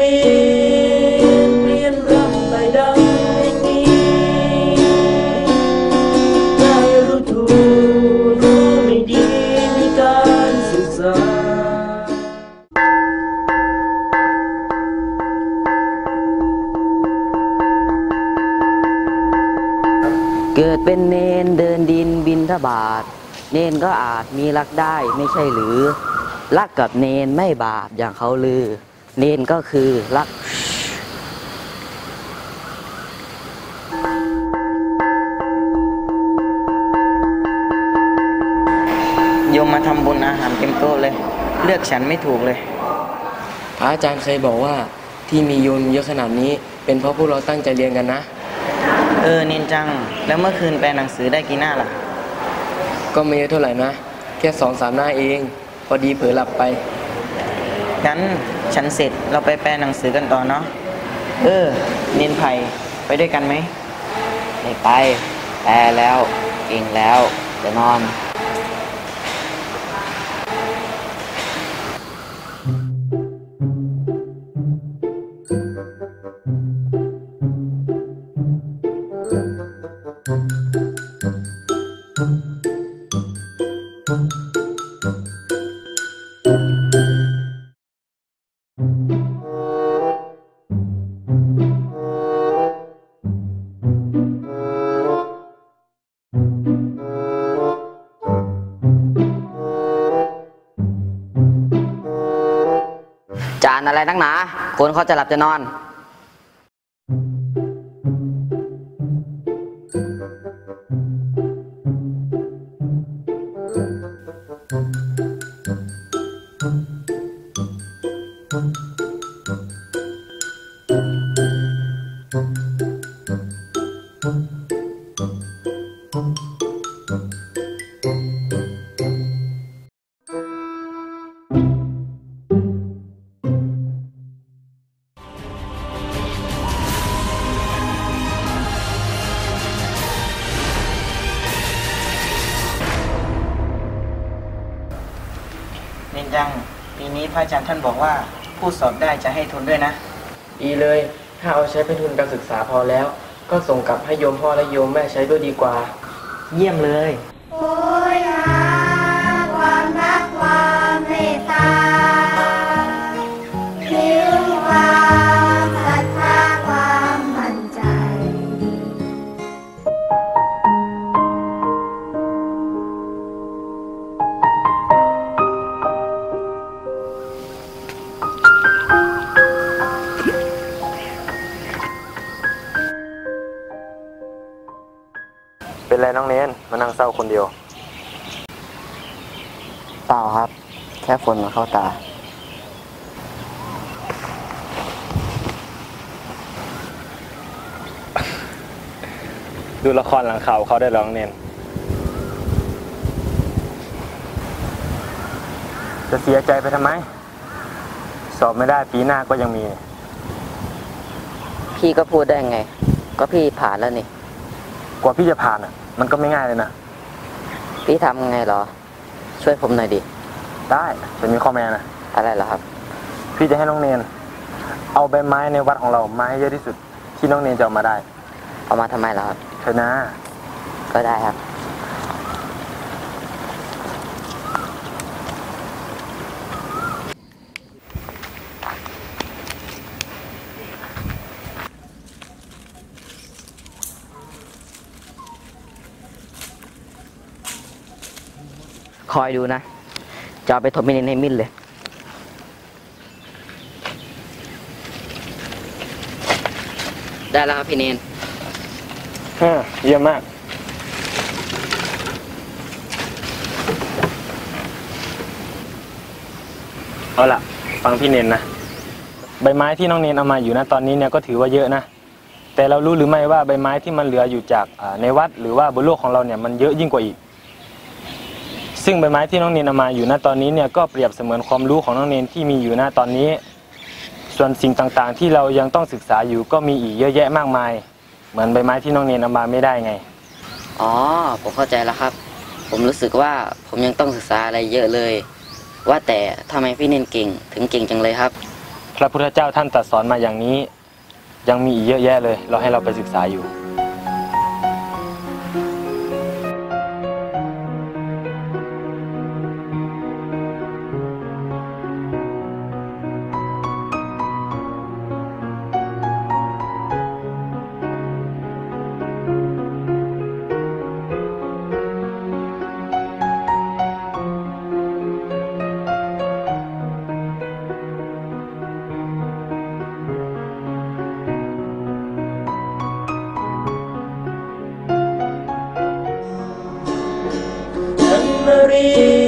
รีเรียนรำไปดังนี้ได้รู้ถูกรู้ไม่ดีในการศึกษา เกิดเป็นเนนเดินดินบินทบาท เนนก็อาจมีรักได้ไม่ใช่หรือ รักกับเนนไม่บาปอย่างเขาลือ เนนก็คือรักโยมมาทำบุญอาหารเต็มโต๊ะเลย เลือกฉันไม่ถูกเลย พระอาจารย์เคยบอกว่าที่มีโยมเยอะขนาดนี้เป็นเพราะพวกเราตั้งใจเรียนกันนะ เออนินจัง แล้วเมื่อคืนแปลหนังสือได้กี่หน้าล่ะ ก็ไม่เยอะเท่าไหร่นะ แค่สองสามหน้าเอง พอดีเผลอหลับไป งั้นฉันเสร็จเราไปแปลหนังสือกันต่อเนาะเออนินไผ่ไปด้วยกันไหมไม่ไปแปลแล้วเองแล้วจะนอนานอะไรนักหนา คนเขาจะหลับจะนอน นินจังปีนี้พระอาจารย์ท่านบอกว่า ผู้สอบได้จะให้ทุนด้วยนะ ดีเลย ถ้าเอาใช้เป็นทุนการศึกษาพอแล้ว ก็ส่งกลับให้โยมพ่อและโยมแม่ใช้ด้วยดีกว่า เยี่ยมเลย นไรน้องเน้นมานั่งเศร้าคนเดียว เปล่าครับ แค่ฝนมาเข้าตา ดูละครหลังข่าวเขาได้ร้องเน้นจะเสียใจไปทำไม สอบไม่ได้ปีหน้าก็ยังมี พี่ก็พูดได้ไง ก็พี่ผ่านแล้วนี่ กว่าพี่จะผ่านอะ มันก็ไม่ง่ายเลยนะ พี่ทำไงเหรอ ช่วยผมหน่อยดิ ได้จะมีข้อแม้นะ อะไรเหรอครับ พี่จะให้น้องเนน เอาใบไม้ในวัดของเรามาให้เยอะที่สุด ที่น้องเนนจะเอามาได้ เอามาทำไมเหรอครับเถอะนะ ก็ได้ครับ คอยดูนะ จะไปถมมินินให้มินเลย ได้แล้วครับพี่เนนเออเยี่ยมมาก เอาละฟังพี่เนนนะ ใบไม้ที่น้องเนนเอามาอยู่นะตอนนี้เนี่ยก็ถือว่าเยอะนะ แต่เรารู้หรือไม่ว่าใบไม้ที่มันเหลืออยู่จากในวัดหรือว่าบนโลกของเราเนี่ยมันเยอะยิ่งกว่าอีก ซึ่งใบไม้ที่น้องเนนเอามาอยู่นะตอนนี้เนี่ยก็เปรียบเสมือนความรู้ของน้องเนนที่มีอยู่นะตอนนี้ ส่วนสิ่งต่างๆ ที่เรายังต้องศึกษาอยู่ก็มีอีกเยอะแยะมากมาย เหมือนใบไม้ที่น้องเนนเอามาไม่ได้ไง อ๋อ ผมเข้าใจแล้วครับ ผมรู้สึกว่าผมยังต้องศึกษาอะไรเยอะเลย ว่าแต่ทำไมพี่เนนเก่งถึงเก่งจังเลยครับ พระพุทธเจ้าท่านตรัสสอนมาอย่างนี้ ยังมีอีกเยอะแยะเลย เราให้เราไปศึกษาอยู่ memories.